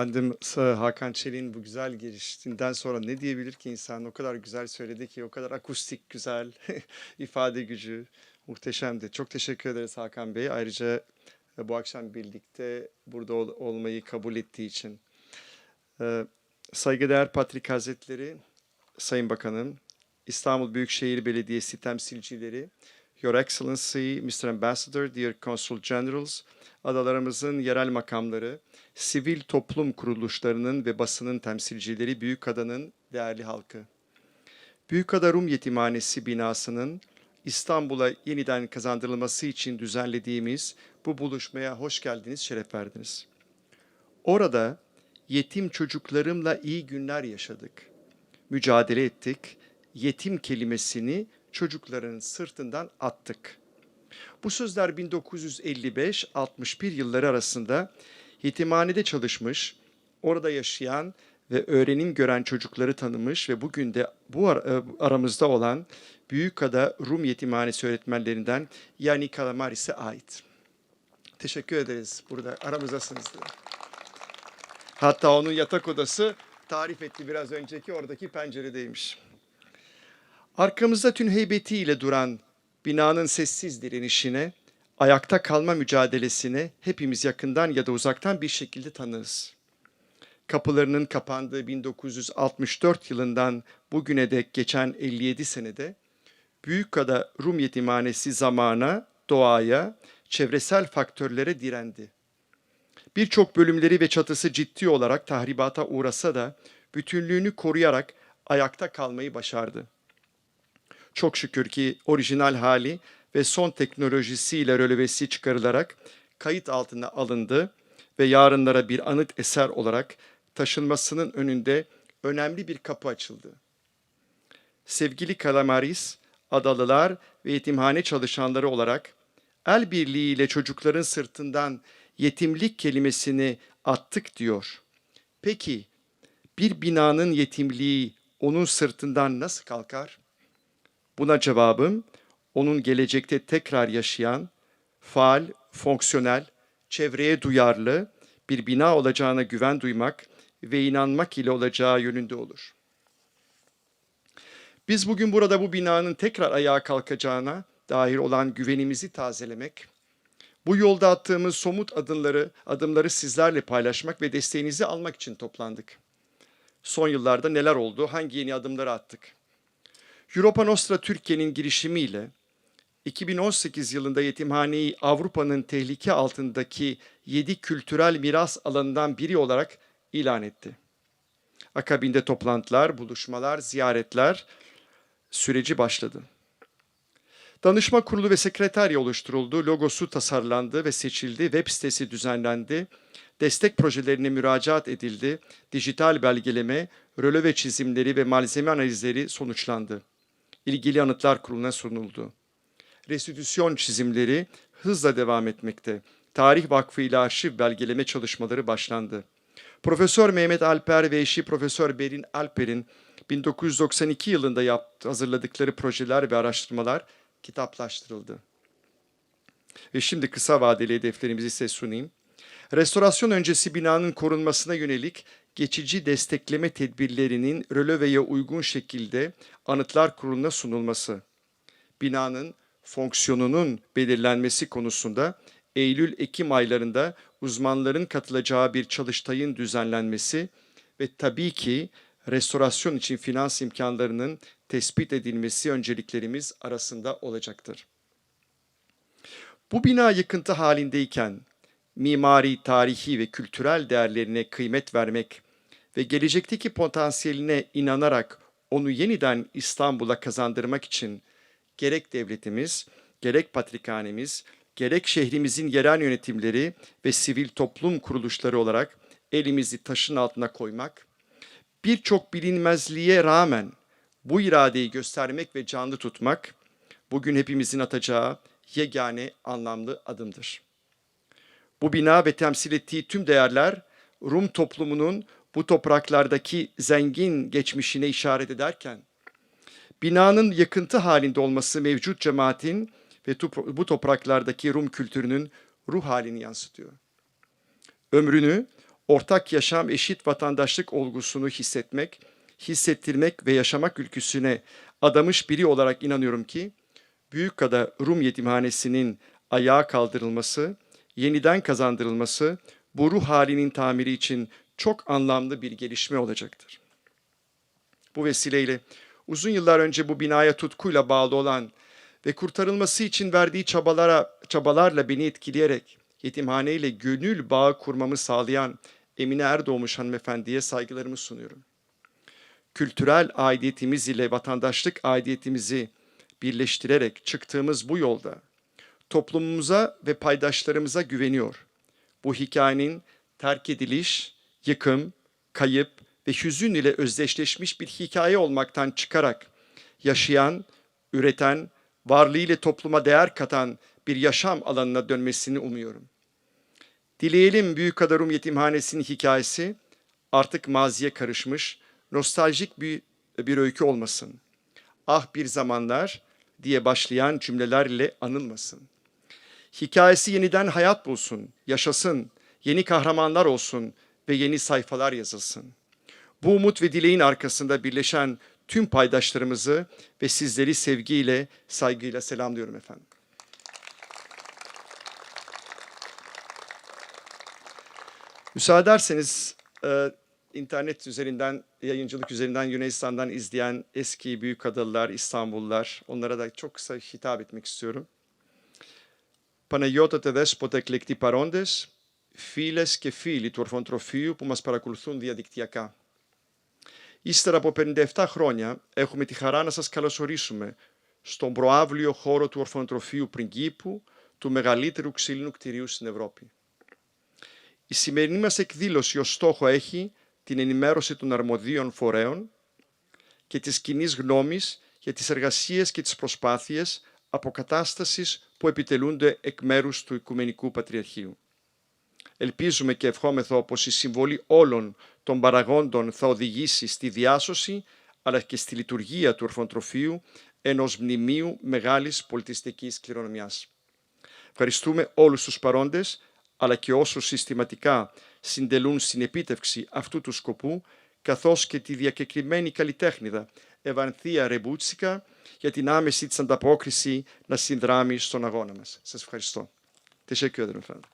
Efendim Hakan Çelik'in bu güzel girişinden sonra ne diyebilir ki insan? O kadar güzel söyledi ki, o kadar akustik güzel, ifade gücü muhteşemdi. Çok teşekkür ederiz Hakan Bey. Ayrıca e, bu akşam birlikte burada ol- olmayı kabul ettiği için. Ee, Saygıdeğer Patrik Hazretleri, Sayın Bakanım, İstanbul Büyükşehir Belediyesi temsilcileri, Your Excellency, Mr. Ambassador, Dear Consul Generals, adalarımızın yerel makamları, sivil toplum kuruluşlarının ve basının temsilcileri, Büyükada'nın değerli halkı. Büyükada Rum Yetimhanesi binasının İstanbul'a yeniden kazandırılması için düzenlediğimiz bu buluşmaya hoş geldiniz, şeref verdiniz. Orada yetim çocuklarımla iyi günler yaşadık. Mücadele ettik. Yetim kelimesini çocukların sırtından attık. Bu sözler 1955-61 yılları arasında yetimhanede çalışmış, orada yaşayan ve öğrenim gören çocukları tanımış ve bugün de bu ar- e, aramızda olan Büyükada Rum Yetimhanesi öğretmenlerinden Yani Kalamaris'e ait. Teşekkür ederiz burada aramızdasınız diye. Hatta onun yatak odası tarif etti biraz önceki oradaki penceredeymiş. Arkamızda tüm heybetiyle duran binanın sessiz direnişine, ayakta kalma mücadelesine hepimiz yakından ya da uzaktan bir şekilde tanırız. Kapılarının kapandığı 1964 yılından bugüne dek geçen 57 senede Büyükada Rum Yetimhanesi zamana, doğaya, çevresel faktörlere direndi. Birçok bölümleri ve çatısı ciddi olarak tahribata uğrasa da bütünlüğünü koruyarak ayakta kalmayı başardı. Çok şükür ki orijinal hali ve son teknolojisiyle rölevesi çıkarılarak kayıt altına alındı ve yarınlara bir anıt eser olarak taşınmasının önünde önemli bir kapı açıldı. Sevgili Kalamaris, adalılar ve yetimhane çalışanları olarak el birliğiyle çocukların sırtından yetimlik kelimesini attık diyor. Peki bir binanın yetimliği onun sırtından nasıl kalkar? Buna cevabım onun gelecekte tekrar yaşayan, faal, fonksiyonel, çevreye duyarlı bir bina olacağına güven duymak ve inanmak ile olacağı yönünde olur. Biz bugün burada bu binanın tekrar ayağa kalkacağına dair olan güvenimizi tazelemek, bu yolda attığımız somut adımları, adımları sizlerle paylaşmak ve desteğinizi almak için toplandık. Son yıllarda neler oldu, hangi yeni adımları attık? Europa Nostra Türkiye'nin girişimiyle 2018 yılında yetimhaneyi Avrupa'nın tehlike altındaki 7 kültürel miras alanından biri olarak ilan etti. Akabinde toplantılar, buluşmalar, ziyaretler süreci başladı. Danışma kurulu ve sekreterya oluşturuldu, logosu tasarlandı ve seçildi, web sitesi düzenlendi, destek projelerine müracaat edildi, dijital belgeleme, röleve çizimleri ve malzeme analizleri sonuçlandı. İlgili anıtlar kuruluna sunuldu. Restitüsyon çizimleri hızla devam etmekte. Tarih Vakfı ile arşiv belgeleme çalışmaları başlandı. Profesör Mehmet Alper ve eşi Profesör Berin Alper'in 1992 yılında yaptı, hazırladıkları projeler ve araştırmalar kitaplaştırıldı. Ve şimdi kısa vadeli hedeflerimizi size sunayım. Restorasyon öncesi binanın korunmasına yönelik geçici destekleme tedbirlerinin röleveye uygun şekilde anıtlar kuruluna sunulması. Binanın fonksiyonunun belirlenmesi konusunda Eylül-Ekim aylarında uzmanların katılacağı bir çalıştayın düzenlenmesi ve tabii ki restorasyon için finans imkanlarının tespit edilmesi önceliklerimiz arasında olacaktır. Bu bina yıkıntı halindeyken mimari, tarihi ve kültürel değerlerine kıymet vermek ve gelecekteki potansiyeline inanarak onu yeniden İstanbul'a kazandırmak için gerek devletimiz, gerek patrikhanemiz, gerek şehrimizin yerel yönetimleri ve sivil toplum kuruluşları olarak elimizi taşın altına koymak, birçok bilinmezliğe rağmen bu iradeyi göstermek ve canlı tutmak bugün hepimizin atacağı yegane anlamlı adımdır. Bu bina ve temsil ettiği tüm değerler Rum toplumunun bu topraklardaki zengin geçmişine işaret ederken binanın yakıntı halinde olması mevcut cemaatin ve bu topraklardaki Rum kültürünün ruh halini yansıtıyor. Ömrünü ortak yaşam, eşit vatandaşlık olgusunu hissetmek, hissettirmek ve yaşamak ülküsüne adamış biri olarak inanıyorum ki, Büyükada Rum Yetimhanesi'nin ayağa kaldırılması, yeniden kazandırılması bu ruh halinin tamiri için çok anlamlı bir gelişme olacaktır. Bu vesileyle uzun yıllar önce bu binaya tutkuyla bağlı olan ve kurtarılması için verdiği çabalara, çabalarla beni etkileyerek yetimhane ile gönül bağı kurmamı sağlayan Emine Erdoğmuş hanımefendiye saygılarımı sunuyorum. Kültürel aidiyetimiz ile vatandaşlık aidiyetimizi birleştirerek çıktığımız bu yolda toplumumuza ve paydaşlarımıza güveniyor. Bu hikayenin terk ediliş, yıkım, kayıp ve hüzün ile özdeşleşmiş bir hikaye olmaktan çıkarak yaşayan, üreten, varlığıyla topluma değer katan bir yaşam alanına dönmesini umuyorum. Dileyelim Büyük Adarum Yetimhanesi'nin hikayesi artık maziye karışmış, nostaljik bir, bir öykü olmasın. Ah bir zamanlar diye başlayan cümlelerle anılmasın. Hikayesi yeniden hayat bulsun, yaşasın, yeni kahramanlar olsun ve yeni sayfalar yazılsın. Bu umut ve dileğin arkasında birleşen tüm paydaşlarımızı ve sizleri sevgiyle, saygıyla selamlıyorum efendim. Müsaade ederseniz e, internet üzerinden, yayıncılık üzerinden Yunanistan'dan izleyen eski büyük adalılar, İstanbullular, onlara da çok kısa hitap etmek istiyorum. Παναγιώτατε δέσποτα εκλεκτοί παρόντες, φίλες και φίλοι του ορφοντροφείου που μας παρακολουθούν διαδικτυακά. Ύστερα από 57 χρόνια έχουμε τη χαρά να σας καλωσορίσουμε στον προάβλιο χώρο του ορφανοτροφείου Πριγκίπου, του μεγαλύτερου ξύλινου κτηρίου στην Ευρώπη. Η σημερινή μας εκδήλωση ως στόχο έχει την ενημέρωση των αρμοδίων φορέων και της κοινής γνώμης για τις εργασίες και τις προσπάθειες αποκατάστασης που επιτελούνται εκ μέρους του Οικουμενικού Πατριαρχείου. Ελπίζουμε και ευχόμεθο πως η συμβολή όλων των παραγόντων θα οδηγήσει στη διάσωση αλλά και στη λειτουργία του ορφοντροφείου ενός μνημείου μεγάλης πολιτιστικής κληρονομιάς. Ευχαριστούμε όλους τους παρόντες αλλά και όσους συστηματικά συντελούν στην επίτευξη αυτού του σκοπού καθώς και τη διακεκριμένη καλλιτέχνηδα Ευανθία Ρεμπούτσικα για την άμεση της ανταπόκριση να συνδράμει στον αγώνα μας. Σας ευχαριστώ. Teşekkür ederim efendim.